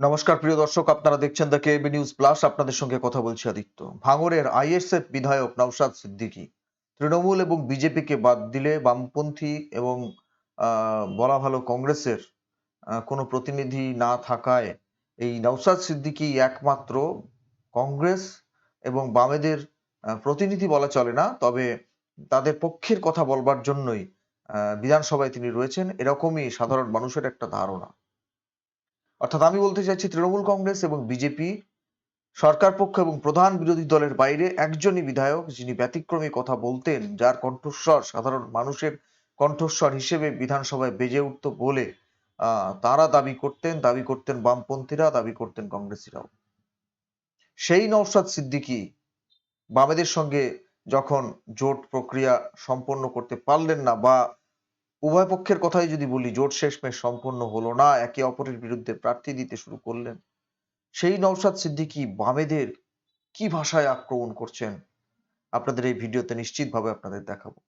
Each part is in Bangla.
নমস্কার, প্রিয় দর্শক, আপনারা দেখছেন দ্য কেবি নিউজ প্লাস আপনাদের সঙ্গে কথা বলছি আদিত্য। ভাঙরের আইএসএফ বিধায়ক নওশাদ সিদ্দিকী তৃণমূল এবং বিজেপিকে বাদ দিলে বামপন্থী এবং বলা ভালো কংগ্রেসের কোনো প্রতিনিধি না থাকায় এই নওশাদ সিদ্দিকী একমাত্র কংগ্রেস এবং বামেদের প্রতিনিধি বলা চলে না। তবে তাদের পক্ষের কথা বলবার জন্যই বিধানসভায় তিনি রয়েছেন। এরকমই সাধারণ মানুষের একটা ধারণা। অর্থাৎ আমি বলতে চাইছি তৃণমূল কংগ্রেস এবং বিজেপি, সরকার পক্ষ এবং প্রধান বিরোধী দলের বাইরে একজনই বিধায়ক যিনি ব্যতিক্রমী কথা বলতেন, যার কণ্ঠস্বর সাধারণ মানুষের কণ্ঠস্বর হিসেবে বিধানসভায় বেজে উঠতো বলে তারা দাবি করতেন দাবি করতেন বামপন্থীরা, দাবি করতেন কংগ্রেসীরাও। সেই নওশাদ সিদ্দিকী বামেদের সঙ্গে যখন জোট প্রক্রিয়া সম্পন্ন করতে পারলেন না বা উভয় পক্ষের কথাই যদি বলি, জোট শেষমেশ সম্পন্ন হলো না। একে অপরের বিরুদ্ধে প্রার্থী দিতে শুরু করলেন। সেই নওশাদ সিদ্দিকি বামেদের কি ভাষায় আক্রমণ করছেন? আপনাদের এই ভিডিওতে নিশ্চিতভাবে আপনাদের দেখাবো।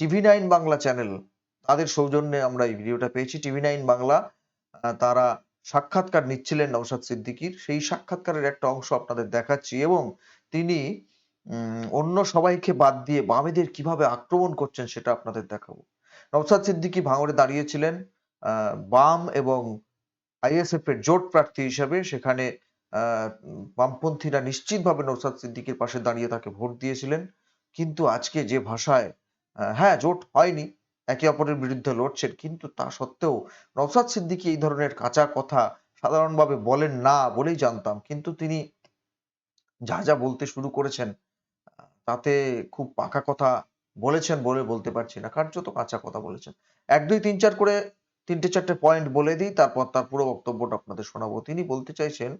টিভি নাইন বাংলা চ্যানেল, তাদের সৌজন্যে আমরা এই ভিডিওটা পেয়েছি। টিভি নাইন বাংলা তারা সাক্ষাৎকার নিচ্ছিলেন নওশাদ সিদ্দিকীর। সেই সাক্ষাৎকারের একটা অংশ আপনাদের দেখাচ্ছি এবং তিনি অন্য সবাইকে বাদ দিয়ে বামেদের কীভাবে আক্রমণ করছেন সেটা আপনাদের দেখাবো। নওশাদ সিদ্দিকী ভাঙড়ে দাঁড়িয়েছিলেন বাম এবং আইএসএফ এর জোট প্রার্থী হিসেবে। সেখানে বামপন্থীরা নিশ্চিতভাবে নৌসাদ সিদ্দিকীর পাশে দাঁড়িয়ে তাকে ভোট দিয়েছিলেন। কিন্তু আজকে যে ভাষায় হ্যাঁ জোট হয়নি, একে অপরের বিরুদ্ধে লড়ছেন, কিন্তু তা সত্ত্বেও নৌসাদ সিদ্দিকী এই ধরনের কাঁচা কথা সাধারণভাবে বলেন না বলেই জানতাম। কিন্তু তিনি যা যা বলতে শুরু করেছেন তাতে খুব পাকা কথা বলেছেন বলে বলতে পারছি না। কার্যত কাঁচা কথা বলেছেন। এক, দুই, তিন, চার করে তিনটে, চারটে পয়েন্ট বলে দিই, তারপর তার পুরো বক্তব্যটা আপনাদের শোনাবো। তিনি বলতে চাইছেন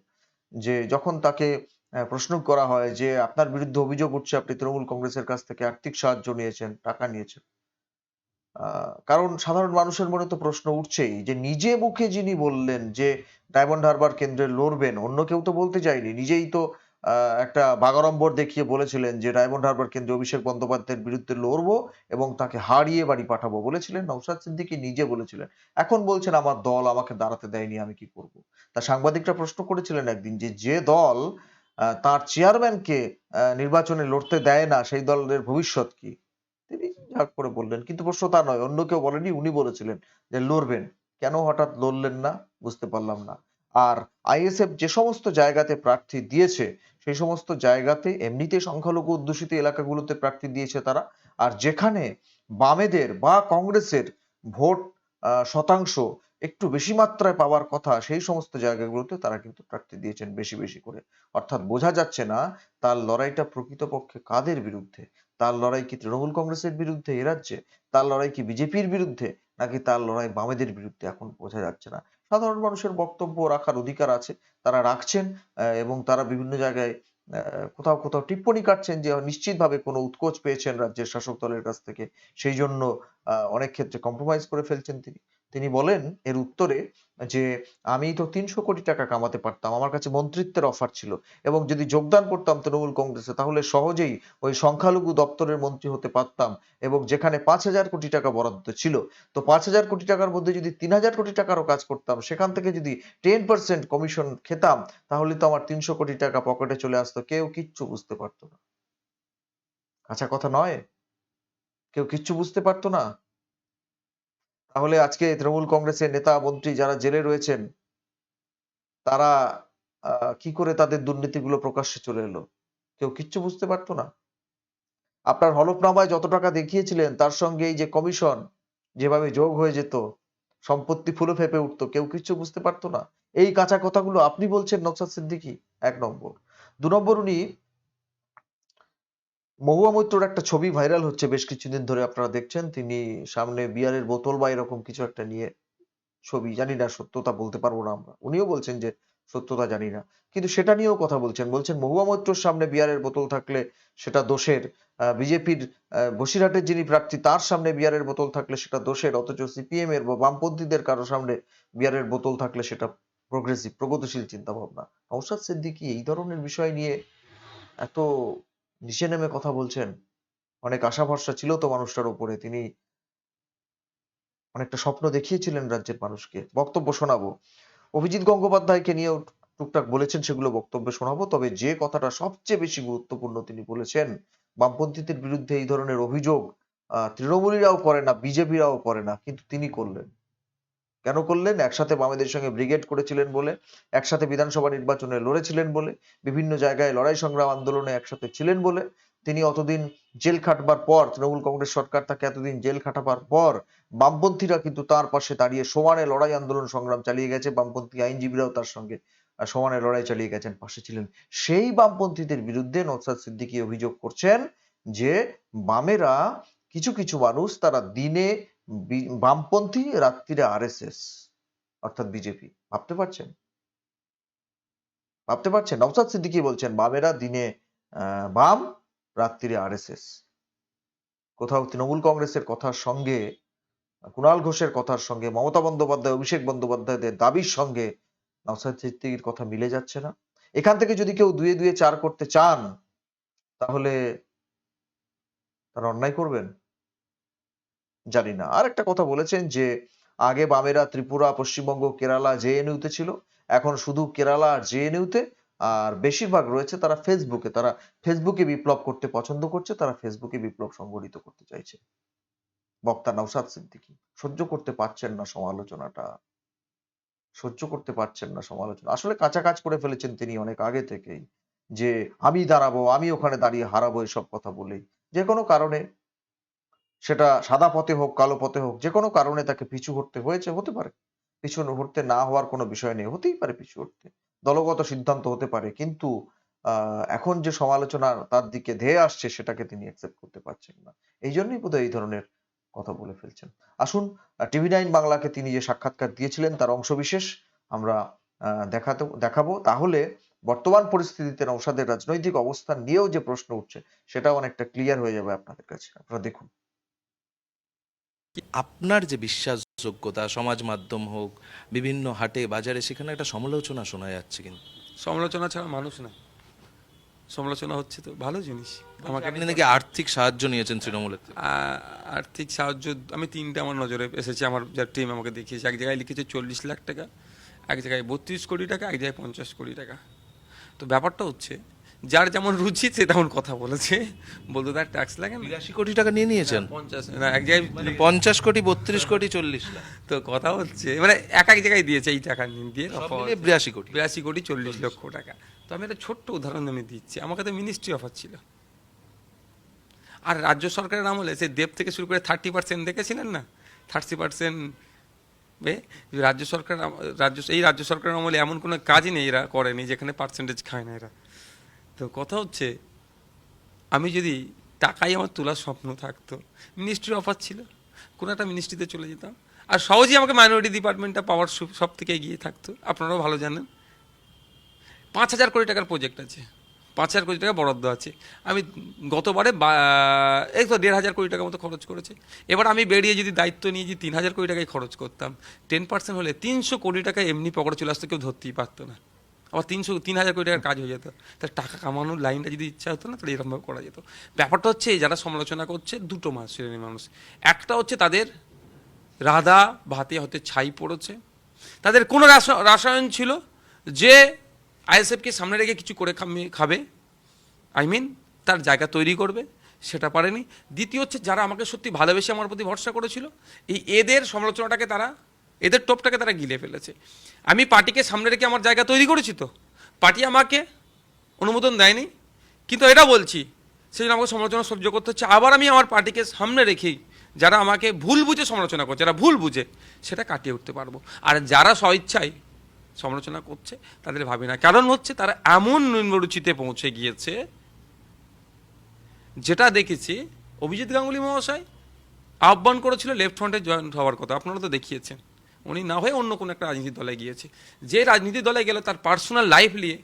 যে, যখন তাকে প্রশ্ন করা হয় যে, আপনার বিরুদ্ধে অভিযোগ উঠছে, আপনি তৃণমূল কংগ্রেসের কাছ থেকে আর্থিক সাহায্য নিয়েছেন, টাকা নিয়েছেন। কারণ সাধারণ মানুষের মনে তো প্রশ্ন উঠছেই যে, নিজে মুখে যিনি বললেন যে, ডায়মন্ড হারবার কেন্দ্রে লড়বেন, অন্য কেউ তো বলতে চায়নি নিজেই তো একটা বাগাড়ম্বর দেখিয়ে বলেছিলেন যে ডায়মন্ড হারবার কেন্দ্রে অভিষেক বন্দ্যোপাধ্যায়ের বিরুদ্ধে লড়বো এবং তাকে হারিয়ে বাড়ি পাঠাবো বলেছিলেন নৌসাদ সিদ্দিকী নিজে বলেছিলেন। এখন বলছেন, আমার দল আমাকে দাঁড়াতে দেয়নি, আমি কি করব? তা সাংবাদিকরা প্রশ্ন করেছিলেন একদিন যে যে দল তার চেয়ারম্যানকে নির্বাচনে লড়তে দেয় না, সেই দলের ভবিষ্যৎ কি? তিনি ঝাঁক করে বললেন, কিন্তু প্রশ্ন তা নয়, অন্য কেউ বলেনি, উনি বলেছিলেন যে লড়বেন। কেন হঠাৎ লড়লেন না? বুঝতে পারলাম না। আর আইএসএফ যে সমস্ত জায়গাতে প্রার্থী দিয়েছে, সেই সমস্ত জায়গাতে এমনিতে সংখ্যালঘু অধ্যুষিত এলাকাগুলোতে প্রার্থী দিয়েছে তারা। আর যেখানে বামেদের বা কংগ্রেসের ভোট শতাংশ একটু বেশি মাত্রায় পাওয়ার কথা, সেই সমস্ত জায়গাগুলোতে তারা কিন্তু প্রার্থী দিয়েছেন বেশি বেশি করে। অর্থাৎ বোঝা যাচ্ছে না তার লড়াইটা প্রকৃতপক্ষে কাদের বিরুদ্ধে? তার লড়াই কি তৃণমূল কংগ্রেসের বিরুদ্ধে এ রাজ্যে? তার লড়াই কি বিজেপির বিরুদ্ধে? নাকি তার লড়াই বামেদের বিরুদ্ধে এখন বোঝা যাচ্ছে না? সাধারণ মানুষের বক্তব্য রাখার অধিকার আছে। তারা রাখছেন এবং তারা বিভিন্ন জায়গায় কোথাও কোথাও টিপ্পনি কাটছেন যে নিশ্চিতভাবে কোনো উৎকোচ পেয়েছেন রাজ্যের শাসক দলের কাছ থেকে। সেই জন্য অনেক ক্ষেত্রে কম্প্রোমাইজ করে ফেলছেন তিনি। তিনি বলেন, এর উত্তরে যে, আমি তো তিনশো কোটি টাকা কামাতে পারতাম, আমার কাছে মন্ত্রিত্বের অফার ছিল এবং যদি যোগদান করতাম তৃণমূল কংগ্রেসে, তাহলে সহজেই ওই সংখ্যালঘু দপ্তরের মন্ত্রী হতে পারতাম এবং যেখানে পাঁচ হাজার কোটি টাকা বরাদ্দ ছিল। তো পাঁচ হাজার কোটি টাকার মধ্যে যদি তিন হাজার কোটি টাকারও কাজ করতাম, সেখান থেকে যদি টেন পার্সেন্ট কমিশন খেতাম, তাহলে তো আমার তিনশো কোটি টাকা পকেটে চলে আসতো, কেউ কিচ্ছু বুঝতে পারতো না। কাঁচা কথা নয়? কেউ কিচ্ছু বুঝতে পারতো না? তাহলে আজকে তৃণমূল কংগ্রেসের নেতা, মন্ত্রী যারা জেলে রয়েছেন, তারা কি করে তাদের দুর্নীতিগুলো প্রকাশ্যে চলে এলো? কেউ কিচ্ছু বুঝতে পারতো না। আপনার হলফনামায় যত টাকা দেখিয়েছিলেন, তার সঙ্গে এই যে কমিশন, যেভাবে যোগ হয়ে যেত, সম্পত্তি ফুলে ফেপে উঠতো, কেউ কিছু বুঝতে পারতো না। এই কাঁচা কথাগুলো আপনি বলছেন নকশাদ সিদ্দিকী, এক নম্বর। দু নম্বর উনি মহুয়া মৈত্রর একটা ছবি ভাইরাল হচ্ছে বেশ কিছুদিন ধরে আপনারা দেখছেন। তিনি সামনে বিয়ারের বোতল বা এরকম কিছু একটা নিয়ে ছবি, জানি না, সত্যতা বলতে পারব না আমরা। উনিও বলছেন যে সত্যতা জানি না। কিন্তু সেটা নিয়েও কথা বলছেন। বলছেন, মহুয়া মৈত্রর সামনে বিয়ারের বোতল থাকলে সেটা দোষের। বিজেপির বসিরহাটের যিনি প্রার্থী, তার সামনে বিয়ারের বোতল থাকলে সেটা দোষের। অথচ সিপিএম এর বা বামপন্থীদের কারও সামনে বিয়ারের বোতল থাকলে সেটা প্রগ্রেসিভ প্রগতিশীল চিন্তা ভাবনা নওশাদ সিদ্দিকী এই ধরনের বিষয় নিয়ে এত নিচে নেমে কথা বলছেন। অনেক আশা ভরসা ছিল তো মানুষটার উপরে। তিনি অনেকটা স্বপ্ন দেখিয়েছিলেন রাজ্যের মানুষকে। বক্তব্য শোনাবো। অভিজিৎ গঙ্গোপাধ্যায়কে নিয়েও টুকটাক বলেছেন, সেগুলো বক্তব্য শোনাবো। তবে যে কথাটা সবচেয়ে বেশি গুরুত্বপূর্ণ তিনি বলেছেন, বামপন্থীদের বিরুদ্ধে এই ধরনের অভিযোগ তৃণমূলীরাও করে না, বিজেপিরাও করে না, কিন্তু তিনি করলেন। কেন করলেন? একসাথে বামেদের সঙ্গে ব্রিগেড করেছিলেন বলে, একসাথে বিধানসভা নির্বাচনে লড়েছিলেন বলে, বিভিন্ন জায়গায় লড়াই সংগ্রাম আন্দোলনে একসাথে ছিলেন বলে, তিনি অতদিন জেল খাটবার পর, তৃণমূল কংগ্রেস সরকার তাকে এতদিন জেল খাটাবার পর, বামপন্থীরা কিন্তু তার পাশে দাঁড়িয়ে সমানে লড়াই আন্দোলন সংগ্রাম চালিয়ে গেছে, বামপন্থী আইনজীবীরাও তার সঙ্গে সমানে লড়াই চালিয়ে গেছেন, পাশে ছিলেন। সেই বামপন্থীদের বিরুদ্ধে নওসাদ সিদ্দিকী অভিযোগ করছেন যে, বামেরা কিছু কিছু মানুষ তারা দিনে বামপন্থী রাত্রিরে আরএসএস অর্থাৎ বিজেপি ভাবতে পারছেন? ভাবতে পারছেন? নওসাদ সিদ্দিকী বলছেন, বামেরা দিনে বাম, রাত্রিরে আরএসএস কোথাও তৃণমূল কংগ্রেসের কথার সঙ্গে, কুণাল ঘোষের কথার সঙ্গে, মমতা বন্দ্যোপাধ্যায়, অভিষেক বন্দ্যোপাধ্যায়দের দাবির সঙ্গে নওসাদ সিদ্দিকীর কথা মিলে যাচ্ছে না। এখান থেকে যদি কেউ দুয়ে দুয়ে চার করতে চান, তাহলে তারা অন্যায় করবেন? জানি না। আর একটা কথা বলেছেন যে, আগে বামেরা ত্রিপুরা, পশ্চিমবঙ্গ, কেরালা জেএনইউতে ছিল। এখন শুধু কেরালা আর জেএনইউতে আর বেশিরভাগ রয়েছে তারা ফেসবুকে। তারা ফেসবুকে বিপ্লব করতে পছন্দ করছে, তারা ফেসবুকে বিপ্লব সংগঠিত করতে চাইছে। বক্তা নওসাদ সিদ্দিকী, সহ্য করতে পারছেন না সমালোচনাটা। সহ্য করতে পারছেন না সমালোচনা। আসলে কাঁচা কাজ করে ফেলেছেন তিনি অনেক আগে থেকেই। যে, আমি দাঁড়াবো, আমি ওখানে দাঁড়িয়ে হারাবো এসব কথা বলেই। যে কোনো কারণে সেটা সাদা পথে হোক কালো পথে হোক যে কোনো কারণে তাকে পিছু হটতে হয়েছে হতে পারে। পিছু হটতে না হওয়ার কোনো বিষয় নেই হতেই পারে পিছু হটতে। দলগত সিদ্ধান্ত হতে পারে কিন্তু এখন যে সমালোচনা তার দিকে ধেয়ে আসছে সেটাকে তিনি অ্যাকসেপ্ট করতে পারছেন না। এই জন্যই বোধহয় এই ধরনের কথা বলে ফেলছেন। আসুন টিভি নাইন বাংলাকে তিনি যে সাক্ষাৎকার দিয়েছিলেন তার অংশবিশেষ আমরা আহ, দেখাতে দেখাবো। তাহলে বর্তমান পরিস্থিতিতে নৌসাদের রাজনৈতিক অবস্থান নিয়েও যে প্রশ্ন উঠছে সেটাও অনেকটা ক্লিয়ার হয়ে যাবে আপনাদের কাছে। আপনারা দেখুন। আপনার যে বিশ্বাসযোগ্যতা সমাজ মাধ্যম হোক বিভিন্ন হাটে বাজারে সেখানে একটা সমালোচনা শোনা যাচ্ছে কিন্তু। সমালোচনা ছাড়া মানুষ না সমালোচনা হচ্ছে তো ভালো জিনিস। আমাকে আপনি নাকি আর্থিক সাহায্য নিয়েছেন তৃণমূলের আর্থিক সাহায্য আমি তিনটে আমার নজরে এসেছে। আমার যার টিম আমাকে দেখিয়েছে। এক জায়গায় লিখেছে চল্লিশ লাখ টাকা এক জায়গায় বত্রিশ কোটি টাকা এক জায়গায় পঞ্চাশ কোটি টাকা। তো ব্যাপারটা হচ্ছে যার যেমন রুচি সে তেমন কথা বলেছে। বলতে তার ট্যাক্স লাগে না। বিরাশি কোটি টাকা নিয়ে নিয়েছেন? পঞ্চাশ না এক জায়গায় মানে পঞ্চাশ কোটি বত্রিশ কোটি চল্লিশ লাখ। তো কথা হচ্ছে মানে এক এক জায়গায় দিয়েছে এই টাকা দিয়ে বিরাশি কোটি। বিরাশি কোটি চল্লিশ লক্ষ টাকা। তো আমি একটা ছোট্ট উদাহরণ আমি দিচ্ছি। আমাকে তো মিনিস্ট্রি অফার ছিল। আর রাজ্য সরকারের আমলে সে দেব থেকে শুরু করে থার্টি পার্সেন্ট দেখেছিলেন না? থার্টি পার্সেন্ট রাজ্য সরকার রাজ্য এই রাজ্য সরকারের আমলে এমন কোনো কাজই নেই এরা করেনি যেখানে পার্সেন্টেজ খায় না এরা। তো কথা হচ্ছে, আমি যদি টাকাই আমার তোলার স্বপ্ন থাকতো মিনিস্ট্রির অফার ছিল, কোনো একটা মিনিস্ট্রিতে চলে যেতাম। আর সহজেই আমাকে মাইনরিটি ডিপার্টমেন্টটা পাওয়ার সব থেকে এগিয়ে থাকতো। আপনারাও ভালো জানেন। পাঁচ হাজার কোটি টাকার প্রজেক্ট আছে। পাঁচ হাজার কোটি টাকা বরাদ্দ আছে। আমি গতবারে এই তো দেড় হাজার কোটি টাকা মতো খরচ করেছে। এবার আমি বেরিয়ে যদি দায়িত্ব নিয়ে যদি তিন হাজার কোটি টাকায় খরচ করতাম টেন পার্সেন্ট হলে তিনশো কোটি টাকা এমনি পকেটে চলে আসতো, কেউ ধরতেই পারতো না। আবার তিনশো, তিন হাজার কোটি টাকার কাজ হয়ে যেত। তাহলে টাকা কামানোর লাইনটা যদি ইচ্ছা হতো না, তাহলে এরকমভাবে করা যেত। ব্যাপারটা হচ্ছে, যারা সমালোচনা করছে, দুটো মাস শ্রেণির মানুষ। একটা হচ্ছে তাদের রাধা ভাতে হতে ছাই পড়েছে। তাদের কোনো রাসা- রাসায়ন ছিল যে আইএসএফকে সামনে রেখে কিছু করে খাবে। আই মিন, তার জায়গা তৈরি করবে, সেটা পারেনি। দ্বিতীয় হচ্ছে, যারা আমাকে সত্যি ভালোবেসে আমার প্রতি ভরসা করেছিল, এই এদের সমালোচনাটাকে তারা এদের টোপটাকে তারা গিলে ফেলেছে। আমি পার্টিকে সামনে রেখে আমার জায়গা তৈরি করেছি তো। পার্টি আমাকে অনুমোদন দেয়নি, কিন্তু এটা বলছি, সেই জন্য আমাকে সমালোচনা সহ্য করতে হচ্ছে। আবার আমি আমার পার্টিকে সামনে রেখেই যারা আমাকে ভুল বুঝে সমালোচনা করছে, যারা ভুল বুঝে, সেটা কাটিয়ে উঠতে পারব। আর যারা স্বইচ্ছায় সমালোচনা করছে, তাদের ভাবি না। কারণ হচ্ছে তারা এমন নিম্নরুচিতে পৌঁছে গিয়েছে, যেটা দেখেছি অভিজিৎ গাঙ্গুলি মহাশয় আহ্বান করেছিল লেফট ফ্রন্টে জয়েন্ট হওয়ার কথা। আপনারা তো দেখিয়েছেন। উনি না হয়ে অন্য কোনো একটা রাজনীতি দলে গিয়েছে। যে রাজনীতি দলে গেল তার পার্সোনাল লাইফ নিয়ে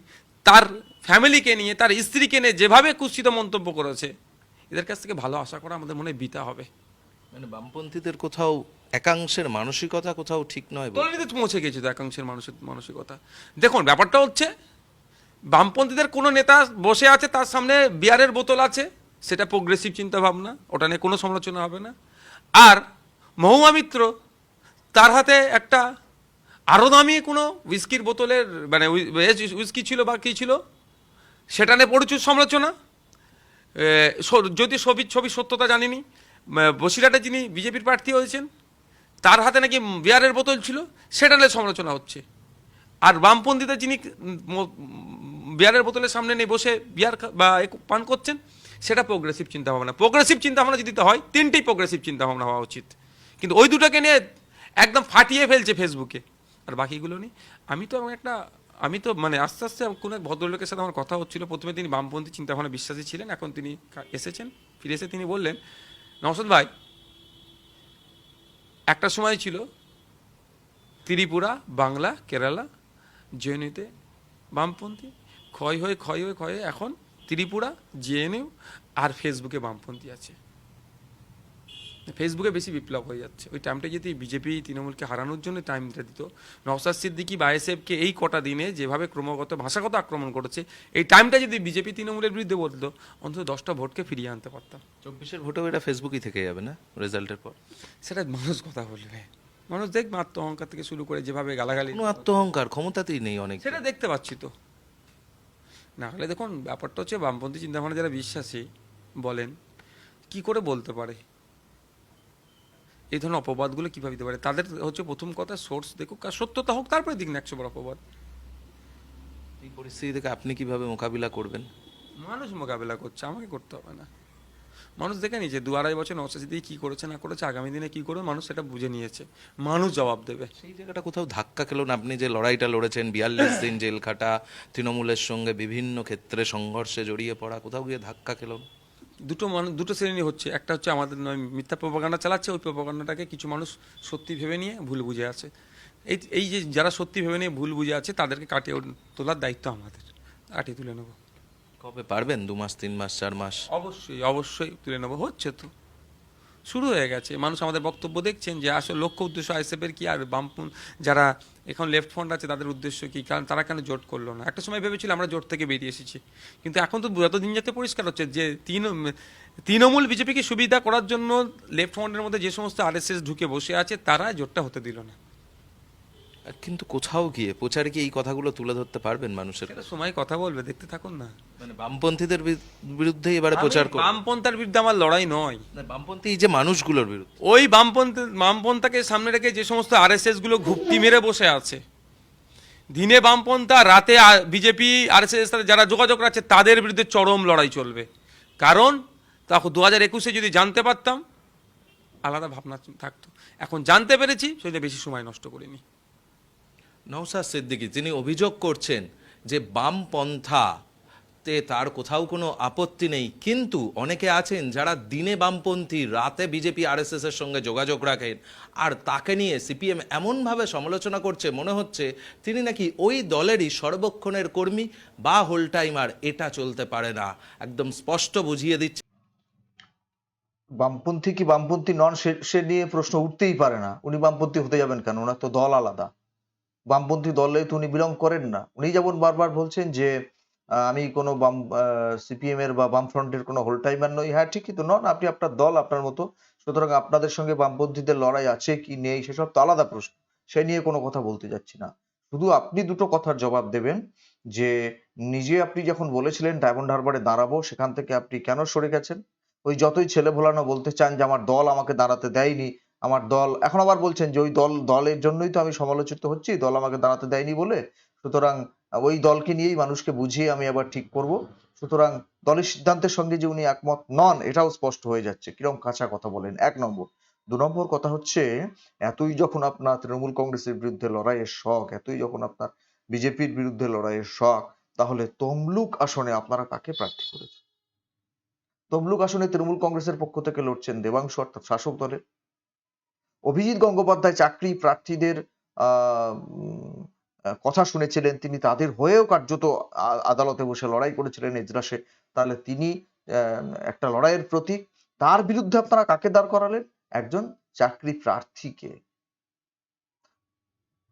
তার ফ্যামিলিকে নিয়ে তার স্ত্রীকে নিয়ে যেভাবে কুৎসিত মন্তব্য করেছে এদের কাছ থেকে ভালো আশা করা আমাদের মনে হয় বিতা হবে। মানে বামপন্থীদের কোথাও একাংশের মানসিকতা কোথাও ঠিক নয় বলে। তলানিতে পৌঁছে গেছে তো একাংশের মানুষের মানসিকতা। দেখুন ব্যাপারটা হচ্ছে বামপন্থীদের কোনো নেতা বসে আছে তার সামনে বিয়ারের বোতল আছে সেটা প্রোগ্রেসিভ চিন্তা ভাবনা ওটা নিয়ে কোনো সমালোচনা হবে না। আর মহুয়া মিত্র তার হাতে একটা আরও দামি কোনো উইস্কির বোতলের মানে উই- উইস্কি ছিল বা কী ছিল, সেটা নিয়ে প্রচুর সমালোচনা। যদি ছবি ছবি সত্যতা জানিনি বসিরহাটে যিনি বিজেপির প্রার্থী হয়েছেন, তার হাতে নাকি বিয়ারের বোতল ছিল, সেটা নিয়ে সমালোচনা হচ্ছে। আর বামপন্থীদের যিনি বিয়ারের বোতলের সামনে নিয়ে বসে বিয়ার বা পান করছেন, সেটা প্রোগ্রেসিভ চিন্তাভাবনা। প্রোগ্রেসিভ চিন্তাভাবনা যদি হয়, তিনটেই প্রোগ্রেসিভ চিন্তাভাবনা হওয়া উচিত। কিন্তু ওই দুটোকে নিয়ে একদম ফাটিয়ে ফেলছে ফেসবুকে আর বাকিগুলো নেই। আমি তো আমার একটা, আমি তো মানে আস্তে আস্তে কোনো এক ভদ্রলোকের সাথে আমার কথা হচ্ছিল। প্রথমে তিনি বামপন্থী চিন্তাভাবনা বিশ্বাসী ছিলেন, এখন তিনি এসেছেন, ফিরে এসে তিনি বললেন, নওশাদ ভাই, একটা সময় ছিল ত্রিপুরা, বাংলা, কেরালা জেএনইউতে বামপন্থী, ক্ষয় হয়ে ক্ষয় হয়ে ক্ষয় হয়ে, এখন ত্রিপুরা জেএনইউ আর ফেসবুকে বামপন্থী আছে। ফেসবুকে বেশি বিপ্লব হয়ে যাচ্ছে। ওই টাইমটা যদি বিজেপি তৃণমূলকে হারানোর জন্য টাইমটা দিত নওসাদ সিদ্দিকি বা আইএসএফকে এই কটা দিনে যেভাবে ক্রমাগত ভাষাগত আক্রমণ করেছে এই টাইমটা যদি বিজেপি তৃণমূলের বিরুদ্ধে বলতো অন্তত দশটা ভোটকে ফিরিয়ে আনতে পারতাম। চব্বিশের ভোটেও এটা ফেসবুকই থেকে যাবে না রেজাল্টের পর? সেটা মানুষ কথা বলবে। মানুষ দেখবে আত্মহংকার থেকে শুরু করে যেভাবে গালাগালি কোনো আত্মহংকার ক্ষমতাতেই নেই অনেক। সেটা দেখতে পাচ্ছি তো। না হলে দেখুন ব্যাপারটা হচ্ছে বামপন্থী চিন্তাভাবনা যারা বিশ্বাসী বলেন কি করে বলতে পারে? এই ধরনের অপবাদগুলো কীভাবে দিতে পারে? তাদের হচ্ছে প্রথম কথা সোর্স দেখুক আর সত্যতা হোক তারপরে দিক না একশো বড় অপবাদ। এই পরিস্থিতি থেকে আপনি কীভাবে মোকাবিলা করবেন? মানুষ মোকাবিলা করছে আমাকে করতে হবে না। মানুষ দেখে নিয়েছে দু আড়াই বছর নওশাদ সিদ্দিকী কী করেছে না করেছে আগামী দিনে কী করবে মানুষ সেটা বুঝে নিয়েছে। মানুষ জবাব দেবে। সেই জায়গাটা কোথাও ধাক্কা খেলো না আপনি যে লড়াইটা লড়েছেন বিয়াল্লিশ দিন জেল খাটা তৃণমূলের সঙ্গে বিভিন্ন ক্ষেত্রে সংঘর্ষে জড়িয়ে পড়া কোথাও গিয়ে ধাক্কা খেলো না? দুটো মানুষ দুটো শ্রেণি হচ্ছে। একটা হচ্ছে আমাদের নয় মিথ্যা প্রপাগান্ডা চালাচ্ছে ওই প্রপাগান্ডাটাকে কিছু মানুষ সত্যি ভেবে নিয়ে ভুল বুঝে আছে। এই এই যে যারা সত্যি ভেবে নিয়ে ভুল বুঝে আছে তাদেরকে কাটিয়ে তোলার দায়িত্ব আমাদের। কাটিয়ে তুলে নেব। কবে পারবেন? দু মাস তিন মাস চার মাস? অবশ্যই অবশ্যই তুলে নেব। হচ্ছে তো। শুরু হয়ে গেছে। মানুষ আমাদের বক্তব্য দেখছেন যে আসলে লক্ষ্য উদ্দেশ্য আইসেপের কি আর বামপুন যারা এখন লেফট ফ্রন্ট আছে তাদের উদ্দেশ্য কী? কারণ তারা কেন জোট করল না? একটা সময় ভেবেছিল আমরা জোট থেকে বেরিয়ে এসেছি। কিন্তু এখন তো যত দিন যাতে পরিষ্কার হচ্ছে যে তিন তৃণমূল বিজেপিকে সুবিধা করার জন্য লেফট ফ্রন্টের মধ্যে যে সমস্ত আরএসএস ঢুকে বসে আছে, তারা জোটটা হতে দিল না। আর কিন্তু কোথাও গিয়ে প্রচারে কি এই কথাগুলো তুলে ধরতে পারবেন মানুষের। সেটা সময় কথা বলবে দেখতে থাকুন না। মানে বামপন্থীদের বিরুদ্ধে এবারে প্রচার আমি করবেন বামপন্থার বিরুদ্ধে আমার লড়াই নয়। বামপন্থী যে মানুষগুলোর বিরুদ্ধে। ওই বামপন্থী বামপন্থাকে সামনে রেখে যে সমস্ত আরএসএসগুলো ঘুপটি মেরে বসে আছে দিনে বামপন্থা রাতে বিজেপি আরএসএস যারা যোগাযোগ রাখছে তাদের বিরুদ্ধে চরম লড়াই চলবে। কারণ তখন দু হাজার একুশে যদি জানতে পারতাম আলাদা ভাবনা থাকতো। এখন জানতে পেরেছি সেটা বেশি সময় নষ্ট করিনি। নওসাদ সিদ্দিকী তিনি অভিযোগ করছেন যে বামপন্থা তে তার কোথাও কোনো আপত্তি নেই। কিন্তু অনেকে আছেন যারা দিনে বামপন্থী, রাতে বিজেপি, আরএসএস এর সঙ্গে যোগাযোগ রাখেন আর তাকে নিয়ে সিপিএম এমনভাবে সমালোচনা করছে, মনে হচ্ছে তিনি নাকি ওই দলেরই সর্বক্ষণের কর্মী বা হোল টাইমার, এটা চলতে পারে না। একদম স্পষ্ট বুঝিয়ে দিচ্ছে। বামপন্থী কি বামপন্থী নন সে নিয়ে প্রশ্ন উঠতেই পারে না। উনি বামপন্থী হতে যাবেন কেন? ওনার তো দল আলাদা। বামপন্থী দলে তো উনি বিলং করেন না। উনি যেমন বারবার বলছেন যে আমি কোনো বাম সিপিএম এর বা বামফ্রন্টের কোনো হোল টাইমার নই। হ্যাঁ ঠিকই তো, নন, আপনি আপনার দল, আপনার মতো। সুতরাং আপনাদের সঙ্গে বামপন্থীদের লড়াই আছে কি নেই, সেসব তো আলাদা প্রশ্ন। সে নিয়ে কোনো কথা বলতে যাচ্ছি না। শুধু আপনি দুটো কথার জবাব দেবেন যে, নিজে আপনি যখন বলেছিলেন ডায়মন্ড হারবারে দাঁড়াবো, সেখান থেকে আপনি কেন সরে গেছেন? ওই যতই ছেলে ভোলানো বলতে চান যে, আমার দল আমাকে দাঁড়াতে দেয়নি আমার দল, এখন আবার বলছেন যে ওই দল, দলের জন্যই তো আমি সমালোচিত হচ্ছি, দল আমাকে দাঁড়াতে দেয়নি বলে, সুতরাং ওই দলকে নিয়েই মানুষকে বুঝিয়ে আমি আবার ঠিক করব। সুতরাং দলের সিদ্ধান্তের সঙ্গে যে উনি একমত নন, এটাও স্পষ্ট হয়ে যাচ্ছে। কিরম কাঁচা কথা বলেন। এক নম্বর। দু নম্বর কথা হচ্ছে, এতই যখন আপনার তৃণমূল কংগ্রেসের বিরুদ্ধে লড়াইয়ের শখ, এতই যখন আপনার বিজেপির বিরুদ্ধে লড়াইয়ের শখ, তাহলে তমলুক আসনে আপনারা কাকে প্রার্থী করেছেন? তমলুক আসনে তৃণমূল কংগ্রেসের পক্ষ থেকে লড়ছেন দেবাংশু অর্থাৎ শাসক দলের। অভিজিৎ গঙ্গোপাধ্যায় চাকরি প্রার্থীদের কথা শুনেছিলেন, তিনি তাদের হয়েও কার্যত আদালতে বসে লড়াই করেছিলেন এজলাসে তাহলে তিনি একটা লড়াইয়ের প্রতীক। তার বিরুদ্ধে আপনারা কাকে দাঁড় করালেন? একজন চাকরি প্রার্থীকে।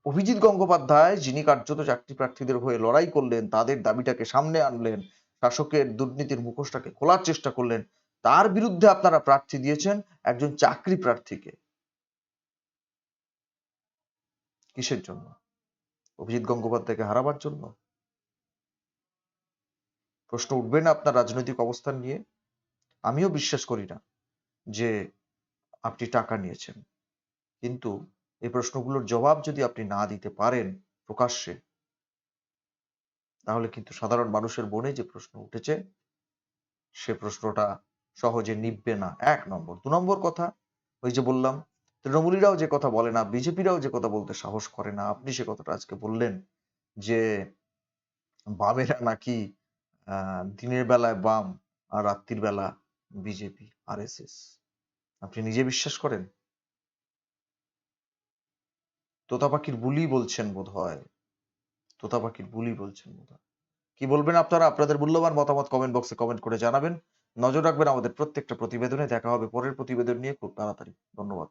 অভিজিৎ গঙ্গোপাধ্যায়, যিনি কার্যত চাকরি প্রার্থীদের হয়ে লড়াই করলেন, তাদের দাবিটাকে সামনে আনলেন, শাসকের দুর্নীতির মুখোশটাকে খোলার চেষ্টা করলেন, তার বিরুদ্ধে আপনারা প্রার্থী দিয়েছেন একজন চাকরি প্রার্থীকে। কিসের জন্য? অভিজিৎ গঙ্গোপাধ্যায়কে হারাবার জন্য? প্রশ্ন উঠবে না আপনার রাজনৈতিক অবস্থান নিয়ে? আমিও বিশ্বাস করি না যে আপনি টাকা নিয়েছেন। কিন্তু এই প্রশ্নগুলোর জবাব যদি আপনি না দিতে পারেন প্রকাশ্যে, তাহলে কিন্তু সাধারণ মানুষের মনে যে প্রশ্ন উঠেছে, সে প্রশ্নটা সহজে নিববে না। এক নম্বর। দু নম্বর কথা, ওই যে বললাম তৃণমূলীরাও যে কথা বলে না, বিজেপিরাও যে কথা বলতে সাহস করে না, আপনি সে কথাটা আজকে বললেন যে বামেরা নাকি দিনের বেলায় বাম আর রাত্রির বেলা বিজেপি আর আপনি নিজে বিশ্বাস করেন? তোতা পাখির বুলি বলছেন বোধ হয় তোতা পাখির বুলি বলছেন বোধ হয় কি বলবেন আপনারা? আপনাদের মূল্যবান মতামত কমেন্ট বক্সে কমেন্ট করে জানাবেন। নজর রাখবেন আমাদের প্রত্যেকটা প্রতিবেদনে। দেখা হবে পরের প্রতিবেদন নিয়ে। খুব তাড়াতাড়ি। ধন্যবাদ।